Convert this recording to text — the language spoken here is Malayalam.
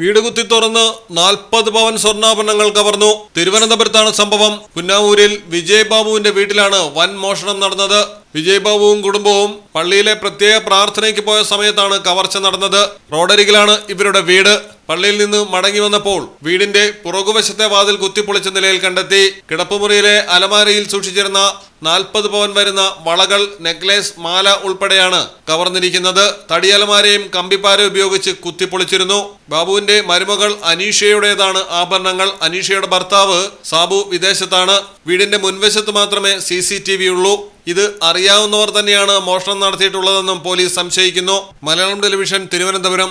വീട് കുത്തി തുറന്ന് നാൽപ്പത് പവൻ സ്വർണാഭരണങ്ങൾ കവർന്നു. തിരുവനന്തപുരത്താണ് സംഭവം. പുന്നാവൂരിൽ വിജയ് ബാബുവിന്റെ വീട്ടിലാണ് വൻ മോഷണം നടന്നത്. വിജയ് ബാബുവും കുടുംബവും പള്ളിയിലെ പ്രത്യേക പ്രാർത്ഥനയ്ക്ക് പോയ സമയത്താണ് കവർച്ച നടന്നത്. റോഡരികിലാണ് ഇവരുടെ വീട്. പള്ളിയിൽ നിന്ന് മടങ്ങി വന്നപ്പോൾ വീടിന്റെ പുറകുവശത്തെ വാതിൽ കുത്തിപ്പൊളിച്ച നിലയിൽ കണ്ടെത്തി കിടപ്പുമുറിയിലെ അലമാരയിൽ സൂക്ഷിച്ചിരുന്ന നാൽപ്പത് പവൻ വരുന്ന വളകൾ നെക്ലേസ് മാല ഉൾപ്പെടെയാണ് കവർന്നിരിക്കുന്നത്. തടിയലമാരയും കമ്പിപ്പാര ഉപയോഗിച്ച് കുത്തിപ്പൊളിച്ചിരുന്നു. ബാബുവിന്റെ മരുമകൾ അനീഷയുടേതാണ് ആഭരണങ്ങൾ. അനീഷയുടെ ഭർത്താവ് സാബു വിദേശത്താണ്. വീടിന്റെ മുൻവശത്ത് മാത്രമേ സി സി ടി വി ഉള്ളൂ ഇത് അറിയാവുന്നവർ തന്നെയാണ് മോഷണം നടത്തിയിട്ടുള്ളതെന്നും പോലീസ് സംശയിക്കുന്നു. മലയാളം ടെലിവിഷൻ തിരുവനന്തപുരം.